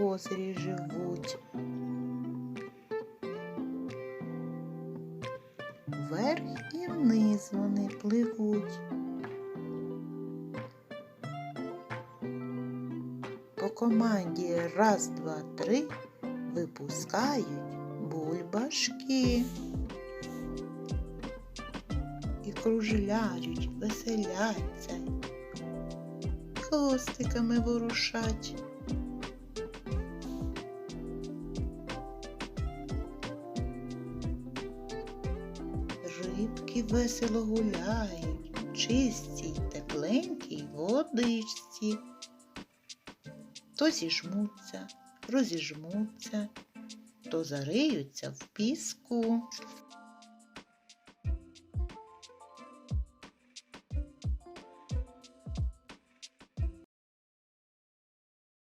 озері живуть. Вверх і вниз вони пливуть. По команді раз, два, три випускають бульбашки і кружляють, веселяться, хвостиками ворушать. Рибки весело гуляють, в чистій, тепленькій водичці. То зіжмуться, розіжмуться, то зариються в піску.